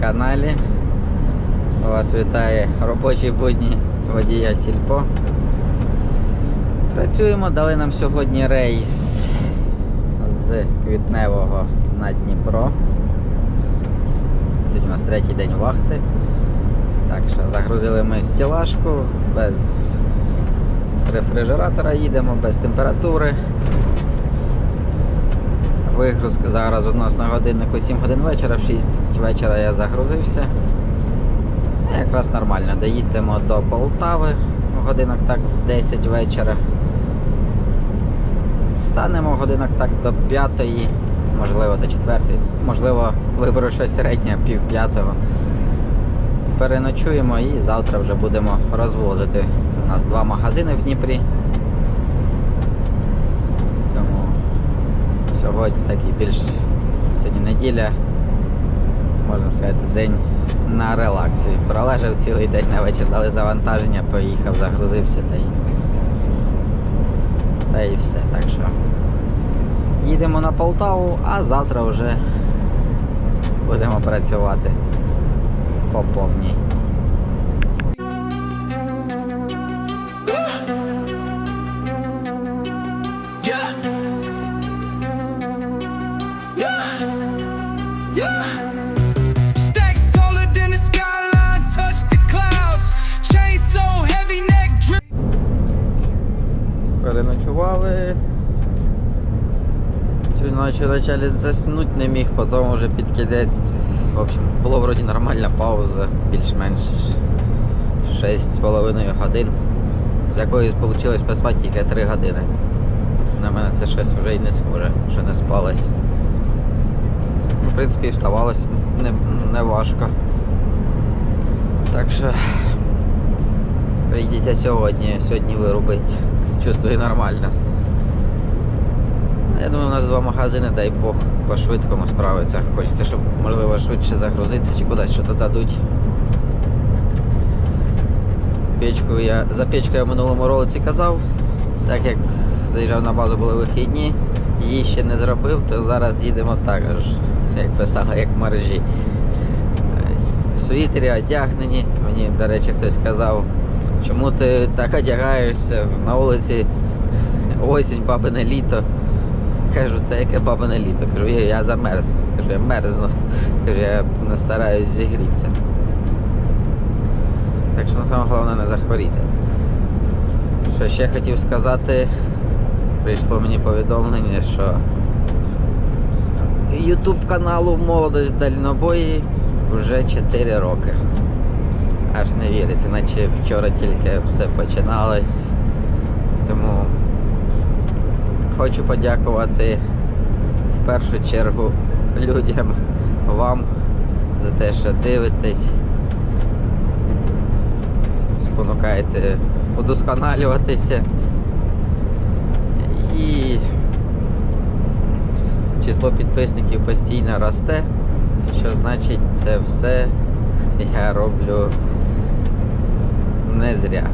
Каналі. Вас вітає робочі будні водія Сільпо. Працюємо, дали нам сьогодні рейс з Квітневого на Дніпро. Сьогодні у нас третій день вахти. Так що загрузили ми стілажку без рефрижератора їдемо, без температури. Вигрузка зараз у нас на годиннику 7 годин вечора, в 6 вечора я загрузився. Якраз нормально. Доїдемо до Полтави годинок так в 10 вечора. Станемо годинок так до 5, можливо до 4, можливо, виберу щось середнє, пів п'ятого. Переночуємо і завтра вже будемо розвозити. У нас два магазини в Дніпрі. Сьогодні такий більш сьогодні неділя, можна сказати, день на релаксі. Пролежав цілий день на вечір, дали завантаження, поїхав, загрузився та й, та й все. Так що їдемо на Полтаву, а завтра вже будемо працювати по повній. Переночували. Цю ночі вначалі заснути не міг, потім вже під кінець. В общем, була вроді нормальна пауза, більш-менш 6,5 годин, з якої вийшло поспати тільки 3 години. На мене це щось вже й не схоже, що не спалось. Ну, В принципі, вставалось не, не важко. Так що прийдіться сьогодні, сьогодні вирубить. Чувствую нормально. Я думаю, у нас два магазини, дай Бог, по-швидкому справиться. Хочеться, щоб можливо швидше загрузитися чи кудись що-то дадуть. Печку я, за печку я в минулому ролиці казав, так як заїжджав на базу були вихідні, її ще не зробив, то зараз їдемо також, як писали, як в мережі. Світері одягнені. Мені, до речі, хтось сказав, чому ти так одягаєшся на вулиці осінь, бабине літо. Кажу, та яке бабине літо? Кажу, я, я замерз. Кажу, я мерзну. Кажу, я не стараюсь зігрітися. Так що саме головне не захворіти. Що ще хотів сказати, прийшло мені повідомлення, що YouTube каналу Молодость Дальнобої вже 4 роки. Аж не віриться, наче вчора тільки все починалось. Тому хочу подякувати в першу чергу людям, вам за те, що дивитесь, спонукаєте удосконалюватися. І число підписників постійно росте, що значить це все я роблю не зря.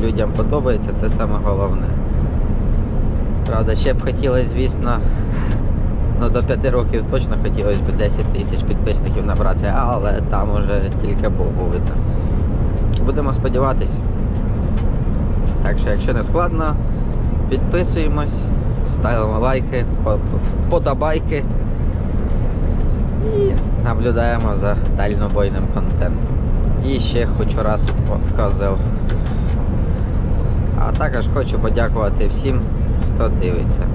Людям подобається, це саме головне. Правда, ще б хотілося, звісно, ну до 5 років точно хотілося б 10 тисяч підписників набрати, але там уже тільки Богу видно. Будемо сподіватись. Так що, якщо не складно, підписуємось, ставимо лайки, подобайки і наблюдаємо за дальнобойним контентом. І ще хочу раз показав. А також хочу подякувати всім, хто дивиться.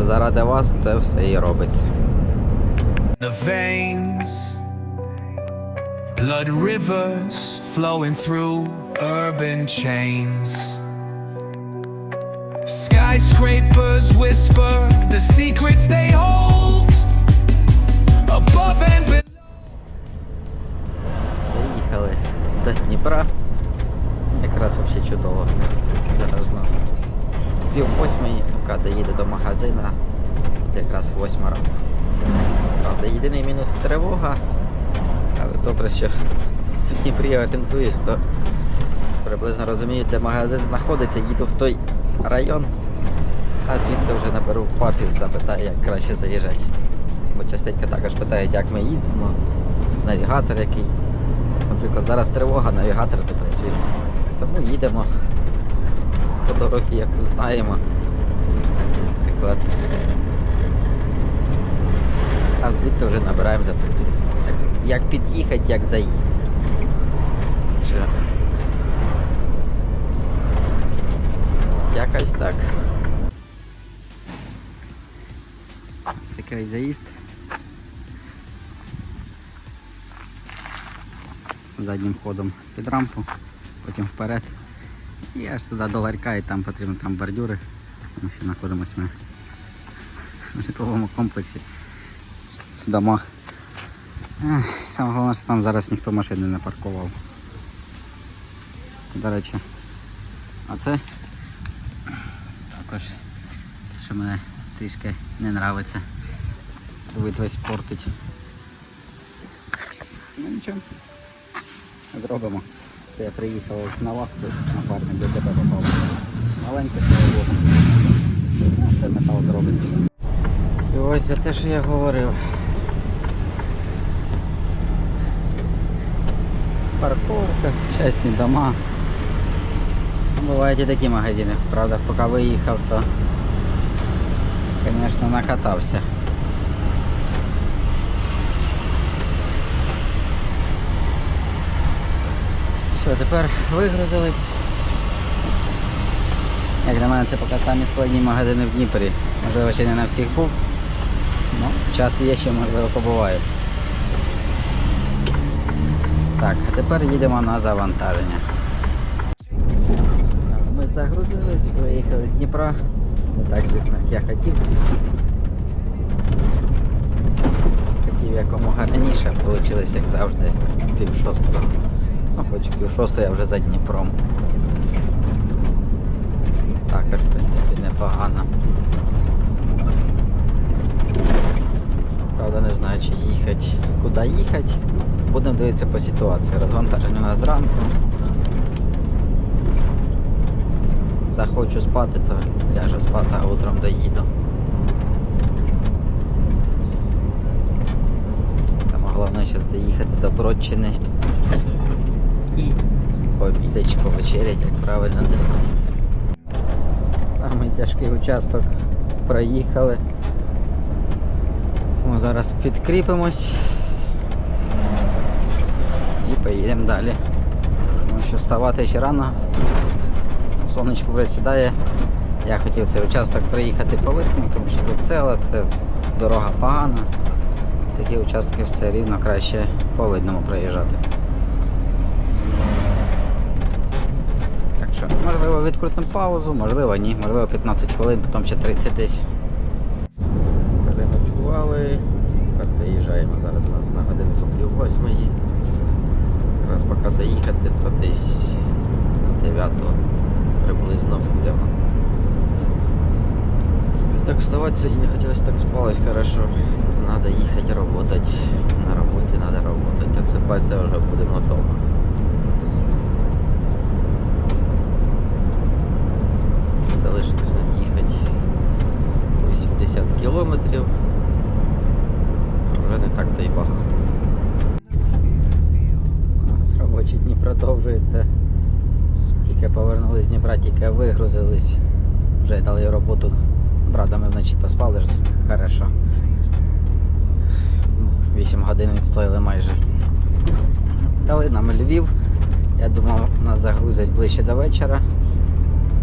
Заради вас це все і робиться. The veins, blood rivers flowing through urban chains. Skyscrapers whisper the secrets they hold above and below. Приїхали до Дніпра. Якраз взагалі чудово. Зараз у нас пів восьмої, поки доїде до магазина. Якраз восьма ранку. Правда, єдиний мінус тривога. Але добре, що в Дніпрі орієнтуюсь, то приблизно розумію, де магазин знаходиться, їду в той район, а звідти вже наберу папір, запитаю, як краще заїжджати. бо частенько також питають, як ми їздимо, навігатор який. Наприклад, зараз тривога, навігатор не працює. Тому їдемо по дорозі, яку знаємо. Наприклад. А звідти вже набираємо запитання. Як під'їхати, як заїхати. Якось так. Ось такий заїзд. Заднім ходом під рампу, потім вперед. І аж туди до ларька і там потрібно там бордюри. Тому що знаходимося ми в житловому комплексі. В домах. Саме головне, що там зараз ніхто машини не паркував. До речі. А це також, що мене трішки не нравиться. Вид весь портить. Ну нічого. Зробимо. Це я приїхав на вахту, напарник до тебе попав. Маленьке Богу. Ну, Це метал зробиться. І ось за те, що я говорив. Парковка, частні дома. Бувають і такі магазини. Правда, поки виїхав, то, звісно, накатався. Все, тепер вигрузились. Як для мене це поки самі складні магазини в Дніпрі. Можливо, ще не на всіх був. Ну, час є, ще можливо побуваю. Так, а тепер їдемо на завантаження. Ми загрузились, виїхали з Дніпра. Не так, звісно, як я хотів. Хотів якомога раніше, вийшло, як завжди, пів шостого. Ну, хоч пів шостого я вже за Дніпром. Також, в принципі, непогано. Правда, не знаю, чи їхати, куди їхати. Будемо дивитися по ситуації. Розвантаження у нас зранку. Захочу спати, то ляжу спати, а утром доїду. Саме головне зараз доїхати до Бродчини і пообідати чи повечерять, як правильно не знаю. Самий тяжкий участок проїхали. Тому зараз підкріпимось і поїдемо далі. Тому що вставати ще рано. Сонечко вже сідає. Я хотів цей участок проїхати по витму, тому що тут села, це дорога погана. Такі участки все рівно краще по видному проїжджати. Що, можливо, відкрутимо паузу, можливо, ні, можливо 15 хвилин, потім ще 30 десь. Переночували. Доїжджаємо. Зараз у нас на годинку пів восьмої. Якраз поки доїхати, то десь на 9 приблизно будемо. Так вставати сьогодні не хотілося так спалось хорошо. Кілометрів. Вже не так то й багато. Робочі дні продовжується. Тільки повернулись з Дніпра, тільки вигрузились. Вже дали роботу. Правда, ми вночі поспали ж хорошо. 8 годин відстояли майже. Дали нам Львів. Я думав, нас загрузять ближче до вечора.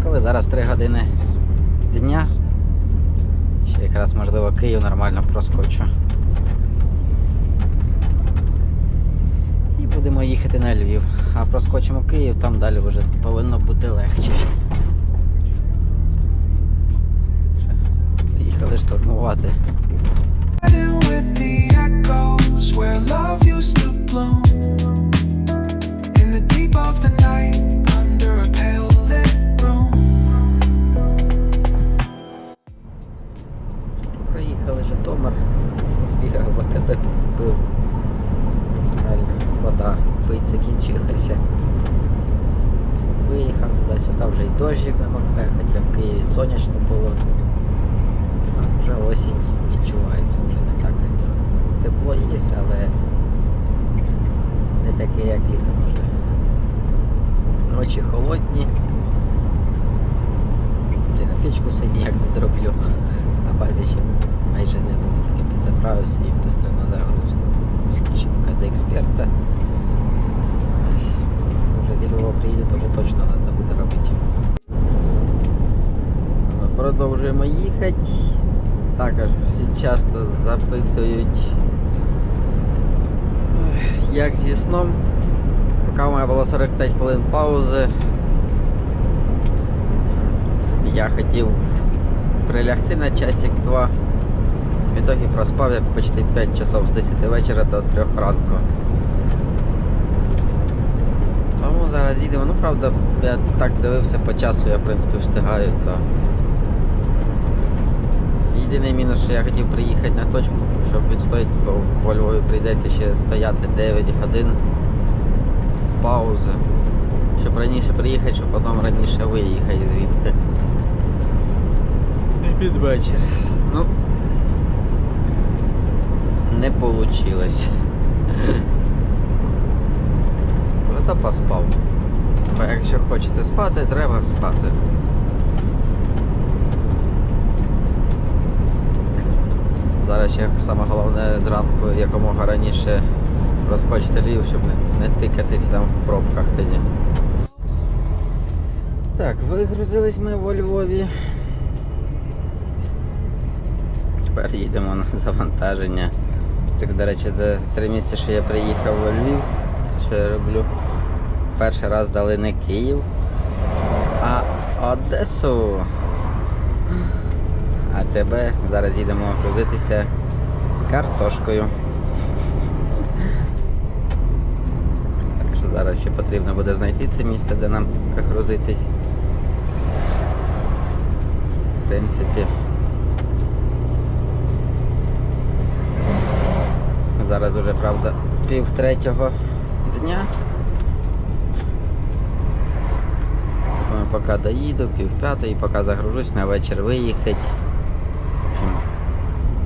Коли зараз 3 години дня. Якраз можливо Київ нормально проскочу. І будемо їхати на Львів. А проскочимо Київ, там далі вже повинно бути легче. Блін, на печку все ніяк не зроблю. На базі ще майже не був, тільки підзаправився і швидко на загрузку. Включенка до експерта. Вже зі Львова приїде, то вже точно треба буде робити. Ми Продовжуємо їхати. Також всі часто запитують, ех, як зі сном. Поки у мене було 45 хвилин паузи. Я хотів прилягти на часик два. В ітогі проспав я почти 5 часов з 10 вечора до 3 ранку. Тому зараз їдемо. Ну правда, я так дивився по часу, я в принципі встигаю, то. Єдиний мінус, що я хотів приїхати на точку, щоб відстояти, бо по Львові прийдеться ще стояти 9 годин паузи. Щоб раніше приїхати, щоб потім раніше виїхати звідти. Під вечір. Ну, не вийшло. Зато поспав. Бо якщо хочеться спати, треба спати. Зараз ще саме головне зранку якомога раніше розкочити Львів, щоб не, не тикатися там в пробках тоді. Так, вигрузились ми во Львові. Тепер їдемо на завантаження. Це, до речі, за три місяці, що я приїхав у Львів, що я роблю. Перший раз дали не Київ, а Одесу. А тебе зараз їдемо грузитися картошкою. Так що зараз ще потрібно буде знайти це місце, де нам грузитись. В принципі. Зараз уже, правда, пів третього дня. Поки доїду, пів п'ятої, поки загружусь, на вечір виїхати.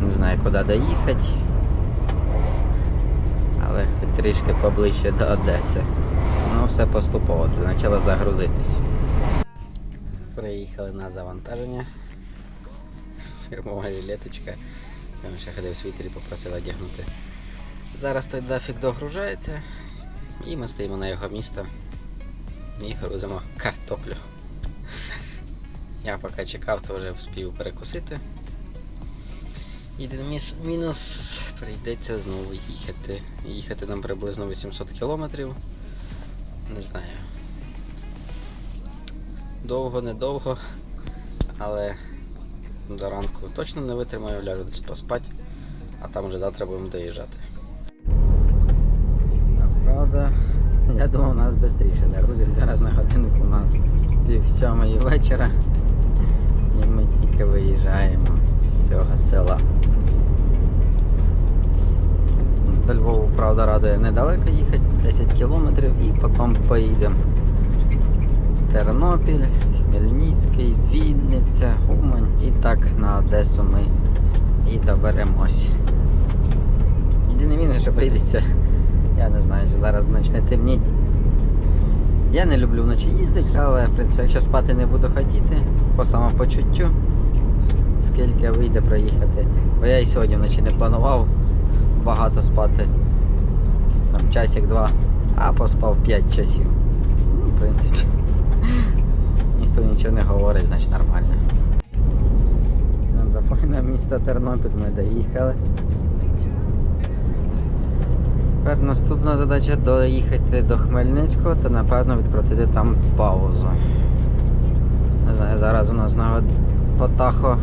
Не знаю, куди доїхати. Але трішки поближче до Одеси. Ну, все поступово, для почала загрузитись. Приїхали на завантаження. Фірмова жилеточка. Там ще ходив в світері, попросив одягнути. Зараз той дафік догружається і ми стоїмо на його місто і грузимо картоплю. Я поки чекав, то вже вспів перекусити. Єдиний мінус прийдеться знову їхати. Їхати нам приблизно 800 кілометрів. Не знаю. Довго, недовго, але до ранку точно не витримаю, ляжу десь поспати, а там вже завтра будемо доїжджати. Правда, я думав, нас швидше загрузять. Зараз на годинник у нас пів сьомої вечора. І ми тільки виїжджаємо з цього села. До Львову, правда, радує недалеко їхати, 10 кілометрів і потім поїдемо. Тернопіль, Хмельницький, Вінниця, Умань і так на Одесу ми і доберемось. Єдине мінус, що прийдеться, я не знаю, що зараз почне темніть. Я не люблю вночі їздити, але в принципі, якщо спати не буду хотіти, по самопочуттю, скільки вийде проїхати. Бо я і сьогодні вночі не планував багато спати. Там часик-два, а поспав 5 часів. Ну, в принципі. Ніхто нічого не говорить, значить нормально. Запойне місто Тернопіль ми доїхали. Тепер наступна задача доїхати до Хмельницького та напевно відкрутити там паузу. Не знаю, зараз у нас на Потахо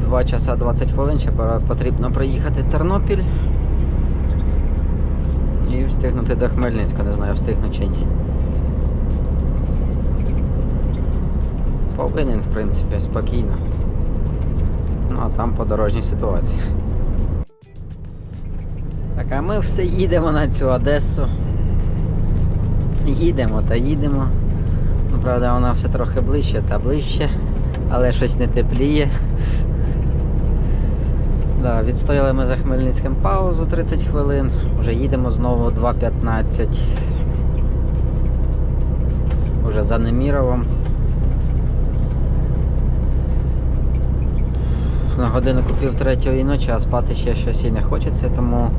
2 часа 20 хвилин, ще потрібно проїхати Тернопіль. І встигнути до Хмельницького, не знаю, встигну чи ні. Повинен, в принципі, спокійно. Ну а там по дорожній ситуації. Так, а ми все їдемо на цю Одесу. Їдемо та їдемо. Ну, правда, вона все трохи ближче та ближче, але щось не тепліє. Да, відстояли ми за Хмельницьким паузу 30 хвилин. Вже їдемо знову 2.15. Уже за Неміровом. На годиннику пів третьої ночі, а спати ще щось і не хочеться, тому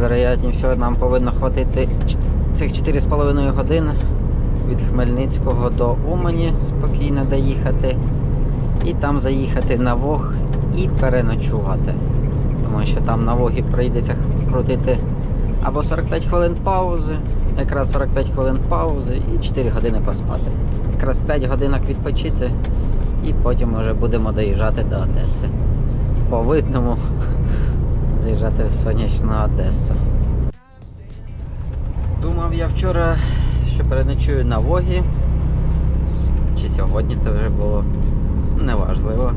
вероятні всього нам повинно хватити цих 4,5 годин від Хмельницького до Умані спокійно доїхати. І там заїхати на Вог і переночувати. Тому що там на Вогі прийдеться крутити або 45 хвилин паузи, якраз 45 хвилин паузи і 4 години поспати. Якраз 5 годинок відпочити і потім вже будемо доїжджати до Одеси. По видному доїжджати в сонячну Одесу. Думав я вчора, що переночую на Вогі. Чи сьогодні це вже було неважливо.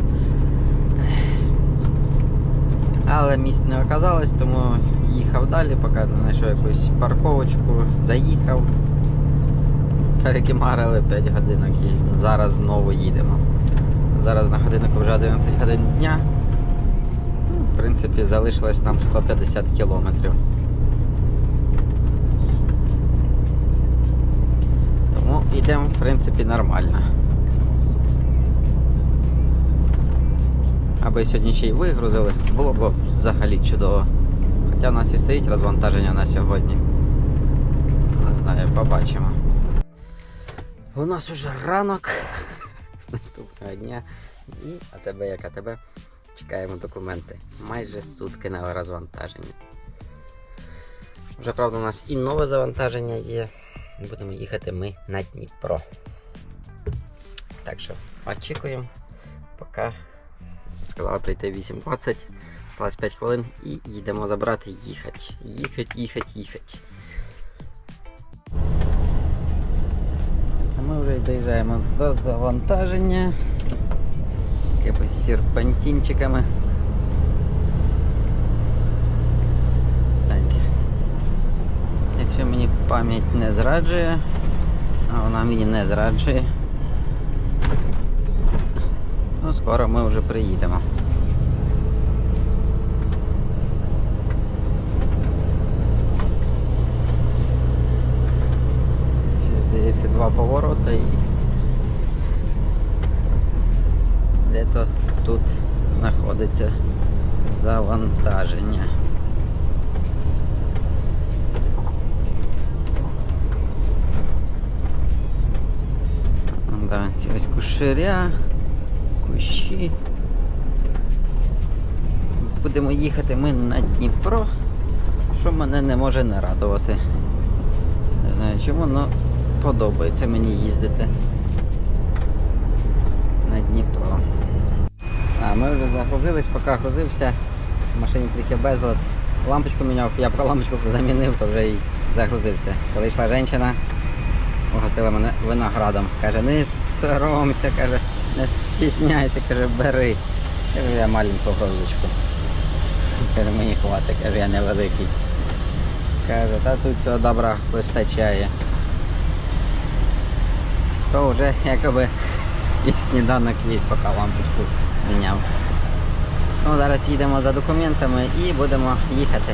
Але місць не оказалось, тому їхав далі, поки не знайшов якусь парковочку, заїхав. Перекимарили 5 годинок і зараз знову їдемо. Зараз на годиннику вже 11 годин дня. Принципі, залишилось нам 150 кілометрів. Тому йдемо, в принципі, нормально. Аби сьогодні ще й вигрузили, було б взагалі чудово. Хоча в нас і стоїть розвантаження на сьогодні. Не знаю, побачимо. У нас уже ранок наступного дня. І АТБ як АТБ. Чекаємо документи. Майже сутки на розвантаження. Вже правда у нас і нове завантаження є. Будемо їхати ми на Дніпро. Так що очікуємо, поки сказала прийти 8.20, осталось 5 хвилин і їдемо забрати їхати. Їхати, їхати, їхати. Ми вже доїжджаємо до завантаження. Якось серпантинчиками. Так. Якщо мені пам'ять не зраджує, а вона мені не зраджує. Ну, скоро ми вже приїдемо. Здається, два повороти і тут знаходиться завантаження. Да, ці ось кушеря, кущі. Будемо їхати ми на Дніпро, що мене не може не радувати. Не знаю чому, але подобається мені їздити ми загрузились, поки грузився. В машині тільки безлад. Лампочку міняв, я про лампочку замінив, то вже і загрузився. Коли йшла жінка, угостила мене виноградом. Каже, не соромся, каже, не стісняйся, каже, бери. Кажу, я маленьку грузочку. Каже, мені хватить, каже, я невеликий. Каже, та тут цього добра вистачає. То вже якоби і сніданок є, поки лампочку міняв. Ну, зараз їдемо за документами і будемо їхати.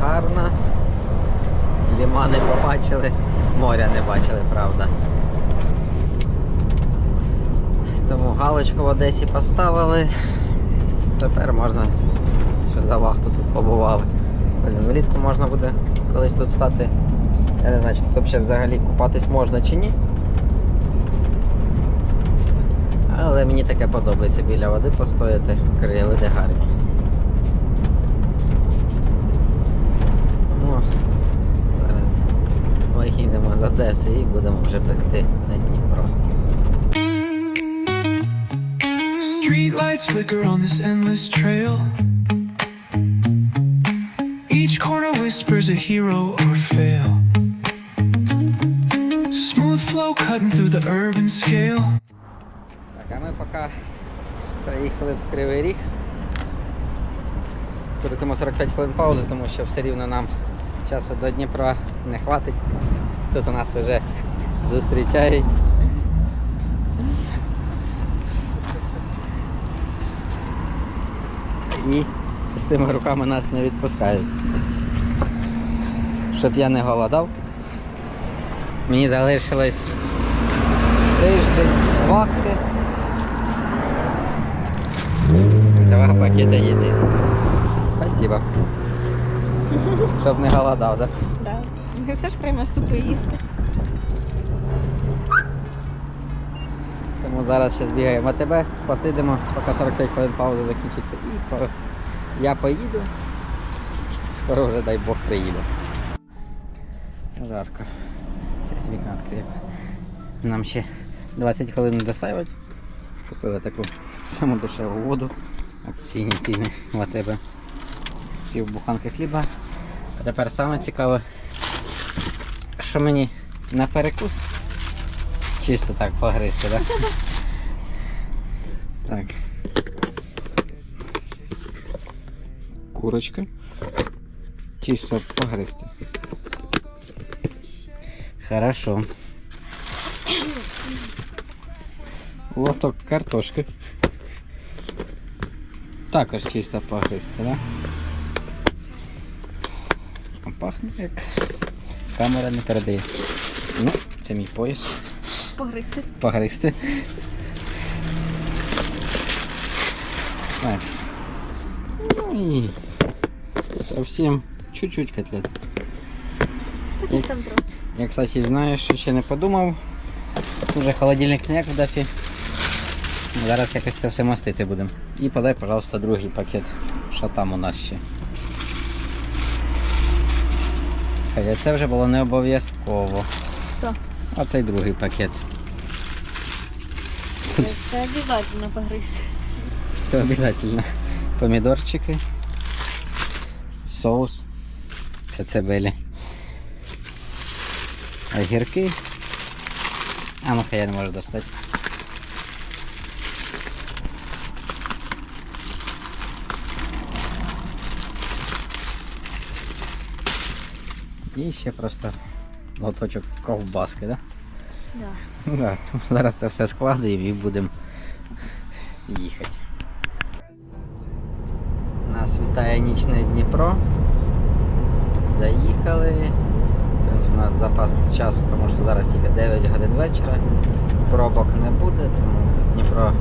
Гарно. Лімани побачили, моря не бачили, правда. Тому галочку в Одесі поставили. Тепер можна, що за вахту тут побували. Влітку можна буде колись тут стати. Я не знаю, чи тут взагалі купатись можна чи ні. Але мені таке подобається біля води постояти, краєвиди гарні. Тому зараз виїдемо з Одеси і будемо вже пекти на Дніпро. Streetlights flicker on this endless trail. Each corner whispers a hero or fail. Smooth flow cutting through the urban scale. Так, а приїхали в Кривий Ріг. Крутимо 45 хвилин паузи, тому що все рівно нам часу до Дніпра не хватить. Тут у нас вже зустрічають. і з пустими руками нас не відпускають. Щоб я не голодав. Мені залишилось тиждень вахти. Два пакети їди. Спасибо. Щоб не голодав, так? Да? Да. Ну все ж прямо супи їсти. Тому зараз ще збігаємо АТБ, посидимо, поки 45 хвилин пауза закінчиться і по... я поїду. Скоро вже дай Бог приїду. Жарко. Зараз вікна відкрию. Нам ще 20 хвилин доставить. Купили таку саму дешеву воду. Акційні ціни в АТБ. Пів буханки хліба. А тепер саме цікаве, що мені на перекус Чисто так погризти, так? Так. Курочка. Чисто погризти. Хорошо. Лоток картошки. Також чисто погризти, да? Пахне як камера не передає. Ну, це мій пояс Погризти. погризти. Так. Ну і совсем чуть-чуть котлет. Просто. Я, кстати, знаю, ще не подумав. Уже холодильник не як в дафі. Зараз якось це все мастити будемо. І подай, пожалуйста, другий пакет. Що там у нас ще? Хоча це вже було не обов'язково. Що? А цей другий пакет. Це обов'язково погризти. То обязательно. Помідорчики. Соус. Це цибелі. Огірки. А ну хай я не можу достати. І ще просто лоточок ковбаски, да? Да. Да, тому зараз це все складуємо і будемо їхати. Нас вітає нічне Дніпро. Заїхали. В принципі, у нас запас часу, тому що зараз тільки 9 годин вечора. Пробок не буде, тому Дніпро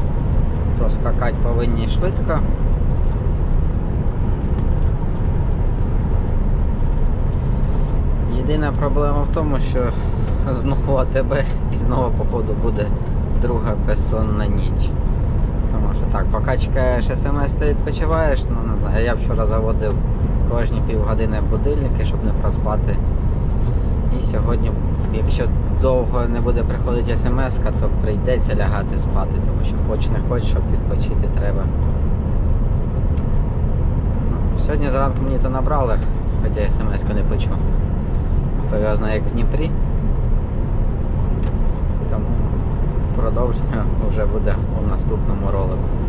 проскакати повинні швидко. Єдина проблема в тому, що знову АТБ і знову походу буде друга безсонна ніч. Тому що так, поки чекаєш смс, ти відпочиваєш, ну не знаю, я вчора заводив кожні півгодини будильники, щоб не проспати. І сьогодні, якщо довго не буде приходити смс, то прийдеться лягати спати, тому що хоч не хоч, щоб відпочити треба. Ну, Сьогодні зранку мені то набрали, хоча смс не почув. Знає, як в Дніпрі. Тому продовження вже буде у наступному ролику.